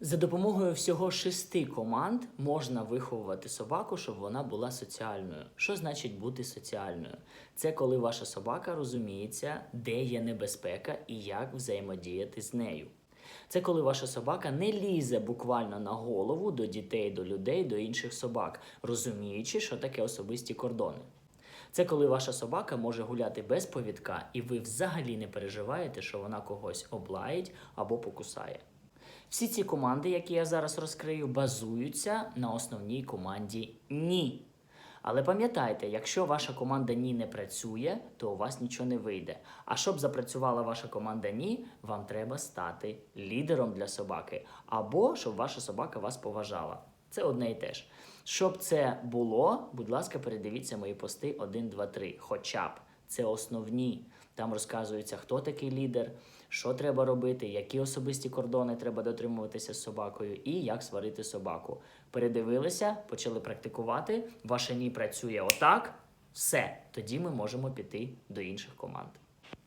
За допомогою всього шести команд можна виховувати собаку, щоб вона була соціальною. Що значить бути соціальною? Це коли ваша собака розуміється, де є небезпека і як взаємодіяти з нею. Це коли ваша собака не лізе буквально на голову до дітей, до людей, до інших собак, розуміючи, що таке особисті кордони. Це коли ваша собака може гуляти без повідка, і ви взагалі не переживаєте, що вона когось облаїть або покусає. Всі ці команди, які я зараз розкрию, базуються на основній команді ні. Але пам'ятайте, якщо ваша команда ні не працює, то у вас нічого не вийде. А щоб запрацювала ваша команда ні, вам треба стати лідером для собаки, або щоб ваша собака вас поважала. Це одне і те ж. Щоб це було, будь ласка, передивіться мої пости 1, 2, 3. Хоча б це основні. Там розказується, хто такий лідер, що треба робити, які особисті кордони треба дотримуватися з собакою і як сварити собаку. Передивилися, почали практикувати. Ваше ні працює отак. Все, тоді ми можемо піти до інших команд.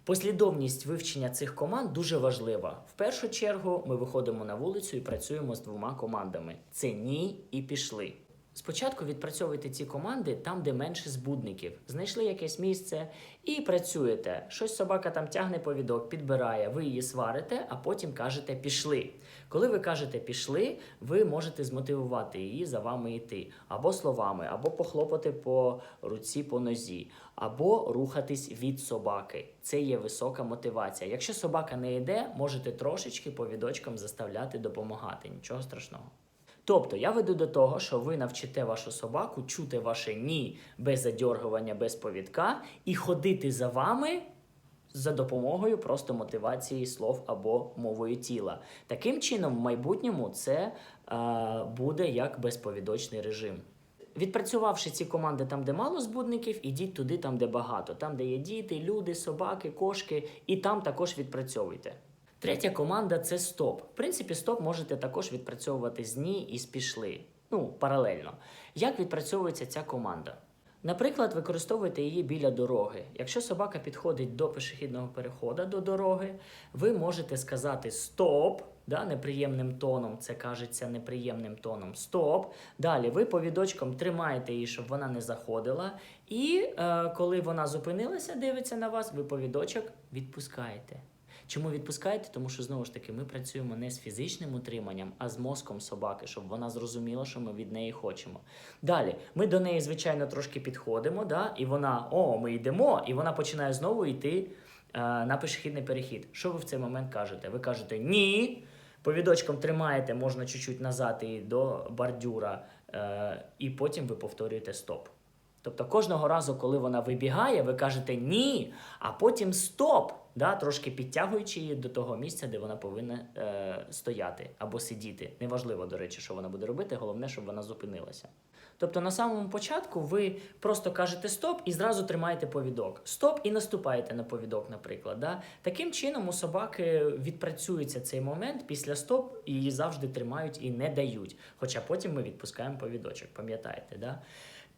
Послідовність вивчення цих команд дуже важлива. В першу чергу ми виходимо на вулицю і працюємо з двома командами: це ні і пішли. Спочатку відпрацьовуйте ці команди там, де менше збудників. Знайшли якесь місце і працюєте. Щось собака там тягне повідок, підбирає, ви її сварите, а потім кажете пішли. Коли ви кажете пішли, ви можете змотивувати її за вами йти. Або словами, або похлопати по руці, по нозі, або рухатись від собаки. Це є висока мотивація. Якщо собака не йде, можете трошечки повідочком заставляти допомагати. Нічого страшного. Тобто я веду до того, що ви навчите вашу собаку чути ваше ні без задьоргування, без повідка і ходити за вами за допомогою просто мотивації слов або мовою тіла. Таким чином, в майбутньому це е, буде як безповідочний режим. Відпрацювавши ці команди там, де мало збудників, ідіть туди, там, де багато. Там, де є діти, люди, собаки, кошки, і там також відпрацьовуйте. Третя команда це стоп. В принципі, стоп можете також відпрацьовувати з ні і з пішли. Ну, паралельно. Як відпрацьовується ця команда? Наприклад, використовуйте її біля дороги. Якщо собака підходить до пішохідного переходу до дороги, ви можете сказати стоп, да, неприємним тоном, це кажеться неприємним тоном. Стоп. Далі ви повідочком тримаєте її, щоб вона не заходила. І е, коли вона зупинилася, дивиться на вас, ви повідочок відпускаєте. Чому відпускаєте? Тому що знову ж таки ми працюємо не з фізичним утриманням, а з мозком собаки, щоб вона зрозуміла, що ми від неї хочемо. Далі ми до неї, звичайно, трошки підходимо, да? і вона о, ми йдемо, і вона починає знову йти е, на пішохідний перехід. Що ви в цей момент кажете? Ви кажете ні. Повідочком тримаєте, можна чуть-чуть назад і до бордюра, е, і потім ви повторюєте стоп. Тобто кожного разу, коли вона вибігає, ви кажете ні, а потім стоп, да, трошки підтягуючи її до того місця, де вона повинна е, стояти або сидіти. Неважливо, до речі, що вона буде робити, головне, щоб вона зупинилася. Тобто на самому початку ви просто кажете стоп і зразу тримаєте повідок. Стоп і наступаєте на повідок, наприклад. Да? Таким чином у собаки відпрацюється цей момент після стоп, і її завжди тримають і не дають. Хоча потім ми відпускаємо повідочок, пам'ятаєте? Да?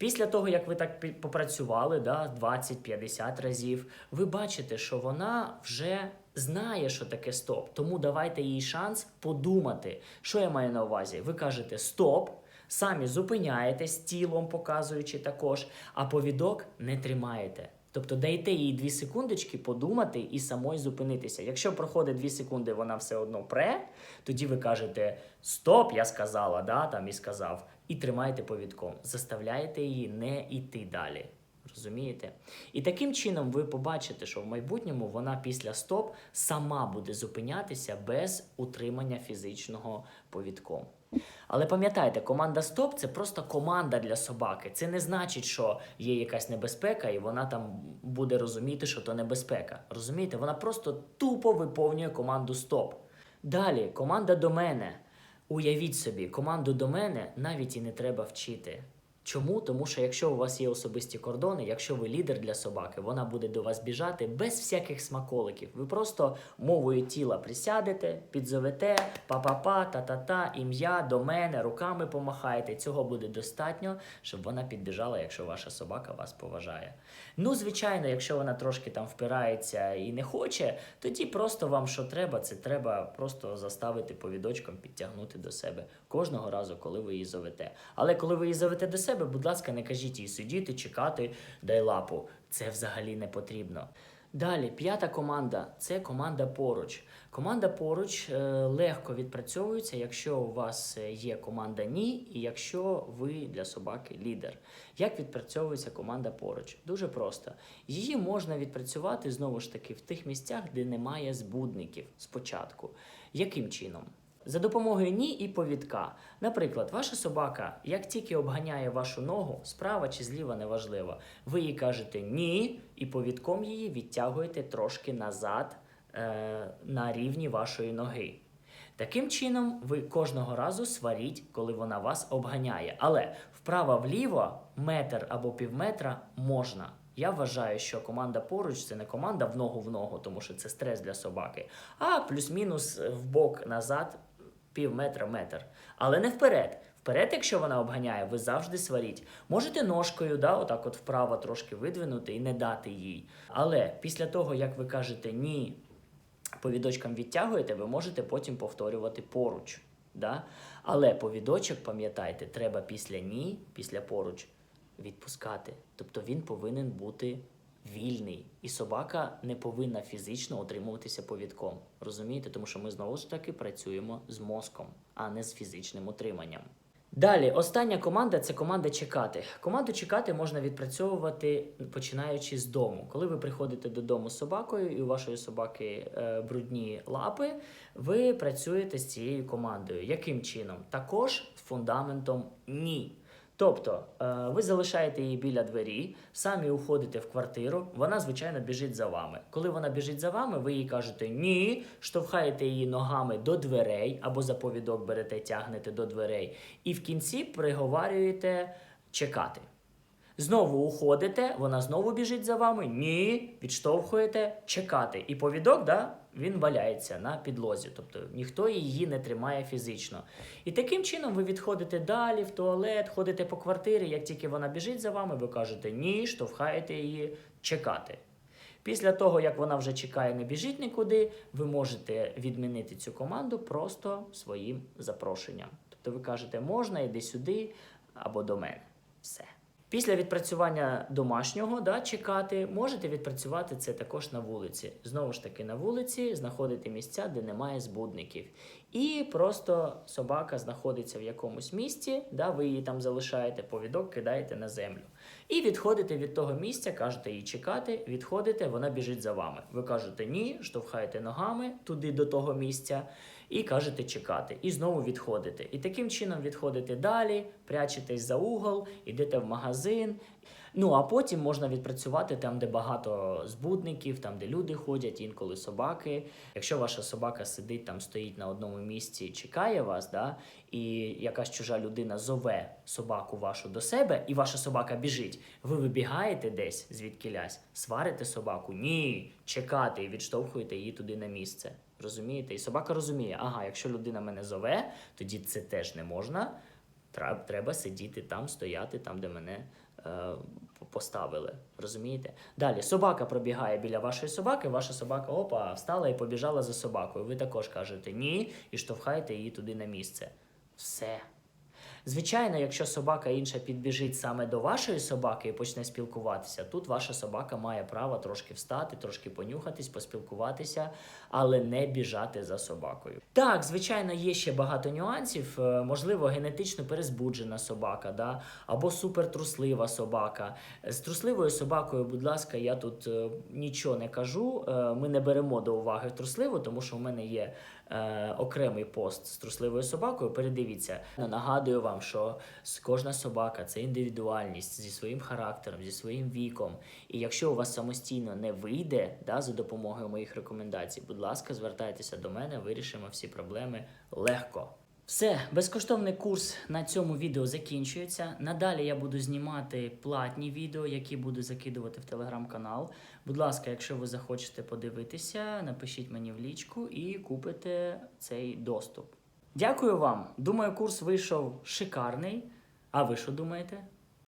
Після того, як ви так попрацювали да, 20-50 разів, ви бачите, що вона вже знає, що таке стоп. Тому давайте їй шанс подумати, що я маю на увазі. Ви кажете стоп, самі зупиняєтесь тілом, показуючи також, а повідок не тримаєте. Тобто дайте їй 2 секундочки подумати і самой зупинитися. Якщо проходить 2 секунди, вона все одно пре, тоді ви кажете Стоп, я сказала, да, там і сказав, і тримаєте повідком. Заставляєте її не йти далі. Розумієте? І таким чином ви побачите, що в майбутньому вона після стоп сама буде зупинятися без утримання фізичного повідком. Але пам'ятайте, команда стоп це просто команда для собаки. Це не значить, що є якась небезпека, і вона там буде розуміти, що то небезпека. Розумієте? Вона просто тупо виповнює команду стоп. Далі, команда до мене. Уявіть собі, команду до мене навіть і не треба вчити. Чому? Тому що якщо у вас є особисті кордони, якщо ви лідер для собаки, вона буде до вас біжати без всяких смаколиків. Ви просто мовою тіла присядете, підзовете, па-па-па, та-та-та, ім'я до мене, руками помахаєте. Цього буде достатньо, щоб вона підбіжала, якщо ваша собака вас поважає. Ну, звичайно, якщо вона трошки там впирається і не хоче, тоді просто вам що треба, це треба просто заставити повідочком підтягнути до себе кожного разу, коли ви її зовете. Але коли ви її зовете до себе, будь ласка, не кажіть їй сидіти, чекати, дай лапу. Це взагалі не потрібно. Далі, п'ята команда це команда поруч. Команда поруч е, легко відпрацьовується, якщо у вас е, є команда ні, і якщо ви для собаки лідер. Як відпрацьовується команда поруч? Дуже просто. Її можна відпрацювати знову ж таки в тих місцях, де немає збудників спочатку. Яким чином? За допомогою ні і повідка. Наприклад, ваша собака, як тільки обганяє вашу ногу, справа чи зліва неважливо, ви їй кажете ні, і повідком її відтягуєте трошки назад е, на рівні вашої ноги. Таким чином, ви кожного разу сваріть, коли вона вас обганяє. Але вправо-вліво метр або півметра можна. Я вважаю, що команда поруч це не команда в ногу в ногу, тому що це стрес для собаки, а плюс-мінус в бок назад пів метра метр. Але не вперед. Вперед, якщо вона обганяє, ви завжди сваріть. Можете ножкою, да, отак от вправо трошки видвинути і не дати їй. Але після того, як ви кажете ні, повідочком відтягуєте, ви можете потім повторювати поруч. Да? Але повідочок, пам'ятайте, треба після ні, після поруч відпускати. Тобто він повинен бути вільний. І собака не повинна фізично утримуватися повідком. Розумієте? Тому що ми знову ж таки працюємо з мозком, а не з фізичним утриманням. Далі, остання команда це команда чекати. Команду чекати можна відпрацьовувати починаючи з дому. Коли ви приходите додому з собакою, і у вашої собаки е, брудні лапи, ви працюєте з цією командою. Яким чином? Також з фундаментом ні. Тобто е, ви залишаєте її біля двері, самі уходите в квартиру, вона, звичайно, біжить за вами. Коли вона біжить за вами, ви їй кажете ні, штовхаєте її ногами до дверей або за повідок берете, тягнете до дверей, і в кінці приговарюєте чекати. Знову уходите, вона знову біжить за вами. Ні, відштовхуєте, чекати. І повідок, да, він валяється на підлозі. Тобто ніхто її не тримає фізично. І таким чином ви відходите далі в туалет, ходите по квартирі. Як тільки вона біжить за вами, ви кажете ні, штовхаєте її, чекати. Після того, як вона вже чекає, не біжить нікуди, ви можете відмінити цю команду просто своїм запрошенням. Тобто ви кажете, можна, йди сюди або до мене. Все. Після відпрацювання домашнього да, чекати, можете відпрацювати це також на вулиці. Знову ж таки, на вулиці знаходити місця, де немає збудників. І просто собака знаходиться в якомусь місці, да, ви її там залишаєте, повідок кидаєте на землю. І відходите від того місця, кажете їй чекати, відходите, вона біжить за вами. Ви кажете ні, штовхаєте ногами туди до того місця і кажете чекати. І знову відходите. І таким чином відходите далі, прячетесь за угол, йдете в магазин. Ну а потім можна відпрацювати там, де багато збудників, там де люди ходять, інколи собаки. Якщо ваша собака сидить там, стоїть на одному місці, чекає вас, да, і якась чужа людина зове собаку вашу до себе, і ваша собака біжить, ви вибігаєте десь звідкілясь, сварите собаку, ні, чекати і відштовхуєте її туди на місце. Розумієте? І собака розуміє, ага, якщо людина мене зове, тоді це теж не можна. Треба, сидіти там, стояти там, де мене е, поставили. Розумієте? Далі собака пробігає біля вашої собаки, ваша собака опа, встала і побіжала за собакою. Ви також кажете ні і штовхаєте її туди на місце. Все. Звичайно, якщо собака інша підбіжить саме до вашої собаки і почне спілкуватися, тут ваша собака має право трошки встати, трошки понюхатись, поспілкуватися, але не біжати за собакою. Так, звичайно, є ще багато нюансів. Е, Можливо, генетично перезбуджена собака, да? або супертруслива собака. З трусливою собакою, будь ласка, я тут е, нічого не кажу. Е, Ми не беремо до уваги трусливу, тому що в мене є е, окремий пост з трусливою собакою. Передивіться, нагадую вам, що кожна собака це індивідуальність зі своїм характером, зі своїм віком. І якщо у вас самостійно не вийде да, за допомогою моїх рекомендацій, будь ласка, звертайтеся до мене, вирішимо всі проблеми легко. Все, безкоштовний курс на цьому відео закінчується. Надалі я буду знімати платні відео, які буду закидувати в телеграм-канал. Будь ласка, якщо ви захочете подивитися, напишіть мені в лічку і купите цей доступ. Дякую вам. Думаю, курс вийшов шикарний. А ви що думаєте?